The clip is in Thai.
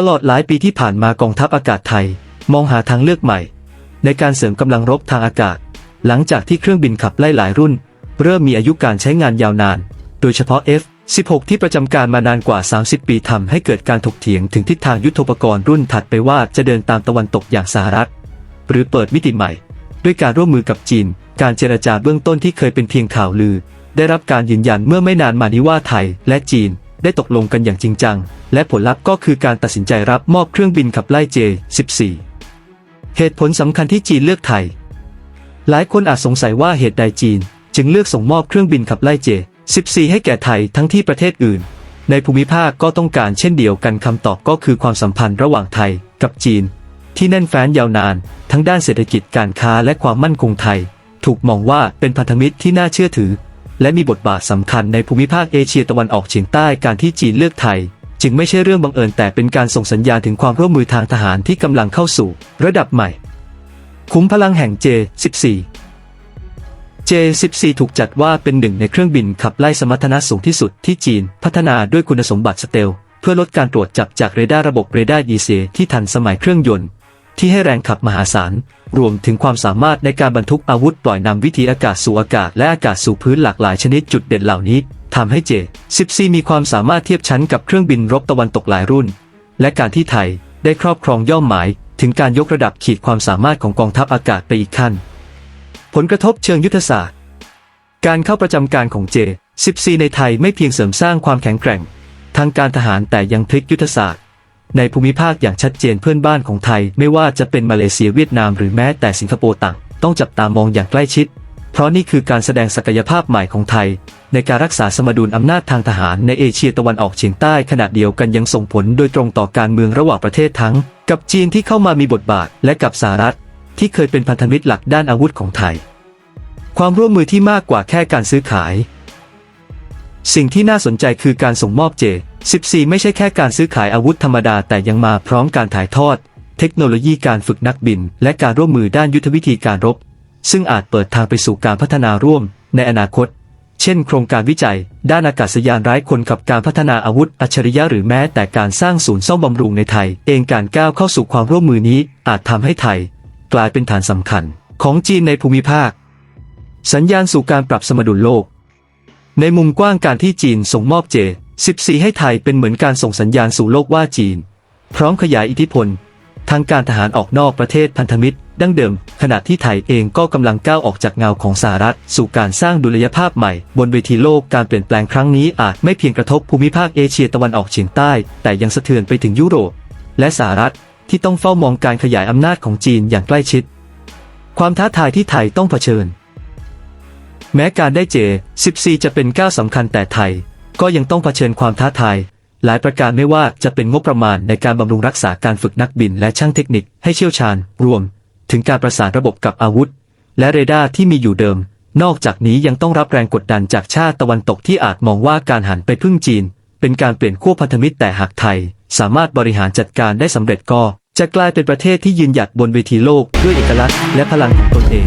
ตลอดหลายปีที่ผ่านมากองทัพอากาศไทย มองหาทางเลือกใหม่ ในการเสริมกำลังรบทางอากาศ หลังจากที่เครื่องบินขับไล่หลายรุ่น เริ่มมีอายุการใช้งานยาวนาน โดยเฉพาะ F-16 ที่ประจำการมานานกว่า 30 ปีทำให้เกิดการถกเถียงถึงทิศทางยุทธปกรณ์รุ่นถัดไปว่าจะเดินตามตะวันตกอย่างสหรัฐ หรือเปิดมิติใหม่ ด้วยการร่วมมือกับจีน การเจรจาเบื้องต้นที่เคยเป็นเพียงข่าวลือ ได้รับการยืนยันเมื่อไม่นานมานี้ว่าไทยและจีน ได้ตกลงกันอย่างจริงจัง และผลลัพธ์ก็คือการตัดสินใจรับมอบเครื่องบินขับไล่ J-14 เหตุผลสำคัญที่จีนเลือกไทย หลายคนอาจสงสัยว่าเหตุใดจีน จึงเลือกส่งมอบเครื่องบินขับไล่ J-14 ให้แก่ไทยทั้งที่ประเทศอื่น ในภูมิภาคก็ต้องการเช่นเดียวกันคำตอบก็คือความสัมพันธ์ระหว่างไทยกับจีน ที่แน่นแฟ้นยาวนาน ทั้งด้านเศรษฐกิจการค้าและความมั่นคงไทย ถูกมองว่าเป็นพันธมิตรที่น่าเชื่อถือ และมีบทบาทสำคัญในภูมิภาคเอเชียตะวันออกเฉียงใต้การที่จีนเลือกไทย จึงไม่ใช่เรื่องบังเอิญแต่เป็นการส่งสัญญาณถึงความร่วมมือทางทหารที่กำลังเข้าสู่ ระดับใหม่ คุ้มพลังแห่ง J14 J14 ถูกจัดว่าเป็นหนึ่งในเครื่องบินขับไล่สมรรถนะสูงที่สุดที่จีน พัฒนาด้วยคุณสมบัติสเตล เพื่อลดการตรวจจับจากเรดาร์ระบบเรดาร์ EC ที่ทันสมัยเครื่องยนต์ ที่ให้แรงขับมหาศาล รวมถึงความสามารถในการบรรทุกอาวุธปล่อยนำวิถีอากาศสู่อากาศและอากาศสู่พื้นหลากหลายชนิดจุดเด่นเหล่านี้ทำให้ J14 มีความสามารถเทียบชั้นกับเครื่องบินรบตะวันตกหลายรุ่น และการที่ไทยได้ครอบครองย่อมหมาย ถึงการยกระดับขีดความสามารถของกองทัพอากาศไปอีกขั้น ผลกระทบเชิงยุทธศาสตร์ การเข้าประจำการของ J14 ในไทยไม่เพียงเสริมสร้างความแข็งแกร่ง ทางการทหารแต่ยังพลิกยุทธศาสตร์ ในภูมิภาคอย่างชัดเจนเพื่อนบ้านของไทย ไม่ว่าจะเป็นมาเลเซียเวียดนามหรือแม้แต่สิงคโปร์ต่างต้องจับตามองอย่างใกล้ชิด เพราะนี่คือการแสดงศักยภาพใหม่ของไทย ในการรักษาสมดุลอำนาจทางทหารในเอเชียตะวันออกเฉียงใต้ขณะเดียวกันยังส่งผลโดยตรงต่อการเมืองระหว่างประเทศทั้ง กับจีนที่เข้ามามีบทบาทและกับสหรัฐ ที่เคยเป็นพันธมิตรหลักด้านอาวุธของไทย ความร่วมมือที่มากกว่าแค่การซื้อขาย สิ่งที่น่าสนใจคือการส่งมอบเจ 14 ไม่ใช่แค่การซื้อขายอาวุธธรรมดาแต่ยังมาพร้อมการถ่ายทอด เทคโนโลยีการฝึกนักบิน และการร่วมมือด้านยุทธวิธีการรบ ซึ่งอาจเปิดทางไปสู่การพัฒนาร่วมในอนาคต เช่น โครงการวิจัย ด้านอากาศยานไร้คนขับการพัฒนาอาวุธอัจฉริยะหรือแม้แต่การสร้างศูนย์ซ่อมบำรุงในไทย เองการก้าวเข้าสู่ความร่วมมือนี้อาจทำให้ไทย กลายเป็นฐานสำคัญ ของจีนในภูมิภาค สัญญาณสู่การปรับสมดุลโลก ในมุมกว้างการที่จีนส่งมอบเจ 14 ให้ไทยเป็นเหมือนการส่งสัญญาณสู่โลกว่าจีน พร้อมขยายอิทธิพล ทางการทหารออกนอกประเทศพันธมิตร ดั้งเดิม ขณะที่ไทยเองก็กำลังก้าวออกจากเงาของสหรัฐ สู่การสร้างดุลยภาพใหม่ บนเวทีโลกการเปลี่ยนแปลงครั้งนี้อาจไม่เพียงกระทบภูมิภาคเอเชียตะวันออกเฉียงใต้ แต่ยังสะเทือนไปถึงยุโรป และสหรัฐที่ต้องเฝ้ามองการขยายอำนาจของจีนอย่างใกล้ชิด ความท้าทายที่ไทยต้องเผชิญ แม้การได้เจ 14 จะเป็นก้าวสำคัญแต่ไทย ก็ยังต้องเผชิญความท้าทาย หลายประการไม่ว่าจะเป็นงบประมาณในการบำรุงรักษาการฝึกนักบินและช่างเทคนิคให้เชี่ยวชาญ รวม ถึงการประสานระบบกับอาวุธ และเรดาร์ที่มีอยู่เดิม นอกจากนี้ยังต้องรับแรงกดดันจากชาติตะวันตกที่อาจมองว่าการหันไปพึ่งจีน เป็นการเปลี่ยนขั้วพันธมิตรแต่หากไทย สามารถบริหารจัดการได้สำเร็จก็จะกลายเป็นประเทศที่ยืนหยัดบนเวทีโลกด้วยเอกลักษณ์และพลังของตนเอง